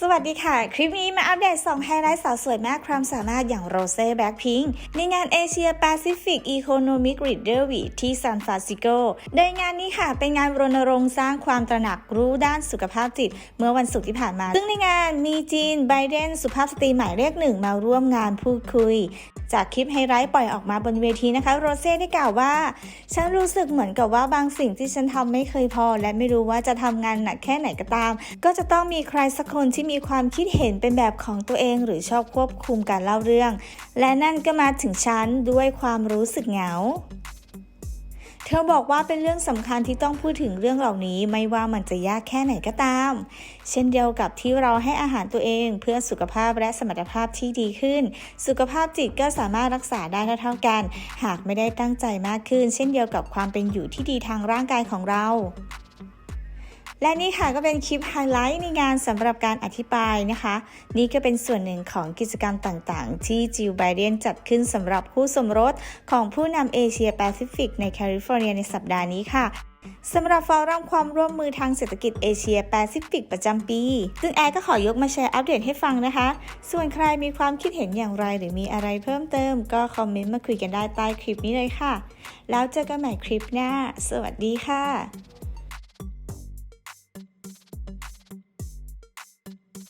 สวัสดีค่ะ คลิปนี้มาอัปเดต 2 ไฮไลท์สาวสวยมากความสามารถอย่างโรเซ่แบ็คพิงในงานเอเชียแปซิฟิกอีโคโนมิกรีดเดอร์วีที่ซานฟรานซิโกโดยงานนี้ค่ะ เป็นงานรณรงค์สร้างความตระหนักรู้ด้านสุขภาพจิต เมื่อวันศุกร์ที่ผ่านมา ซึ่งในงานมีจีนไบเดนสุภาพสตรีหมายเลขหนึ่งมาร่วมงานพูดคุย จากคลิปไฮไลท์ปล่อยออกมาบนเวทีนะคะโรเซ่ได้กล่าวว่า ฉันรู้สึกเหมือนกับว่าบางสิ่งที่ฉันทำไม่เคยพอ และไม่รู้ว่าจะทำงานหนักแค่ไหนก็ตาม ก็จะต้องมีใครสักคนที่มีความคิดเห็นเป็นแบบของตัวเองหรือชอบควบคุมการเล่าเรื่อง และนั่นก็มาถึงฉันด้วยความรู้สึกเหงา เธอบอกว่าเป็นเรื่องสำคัญที่ต้องพูดถึงเรื่องเหล่านี้ไม่ว่ามันจะยากแค่ไหนก็ตาม เช่นเดียวกับที่เราให้อาหารตัวเองเพื่อสุขภาพและสมรรถภาพที่ดีขึ้น สุขภาพจิตก็สามารถรักษาได้เท่าๆกัน หากไม่ได้ตั้งใจมากขึ้น เช่นเดียวกับความเป็นอยู่ที่ดีทางร่างกายของเรา และนี่ค่ะก็เป็นคลิปไฮไลท์ในงานสำหรับการอธิบายนะคะ นี่ก็เป็นส่วนหนึ่งของกิจกรรมต่างๆ ที่จิลไบเดนจัดขึ้นสำหรับผู้สมรสของผู้นำเอเชียแปซิฟิกในแคลิฟอร์เนียในสัปดาห์นี้ค่ะสำหรับฟอรัมความร่วมมือทางเศรษฐกิจเอเชียแปซิฟิกประจำปี ซึ่งแอร์ก็ขอยกมาแชร์อัปเดตให้ฟังนะคะ ส่วนใครมีความคิดเห็นอย่างไรหรือมีอะไรเพิ่มเติม ก็คอมเมนต์มาคุยกันได้ใต้คลิปนี้เลยค่ะ แล้วเจอกันใหม่คลิปหน้า สวัสดีค่ะ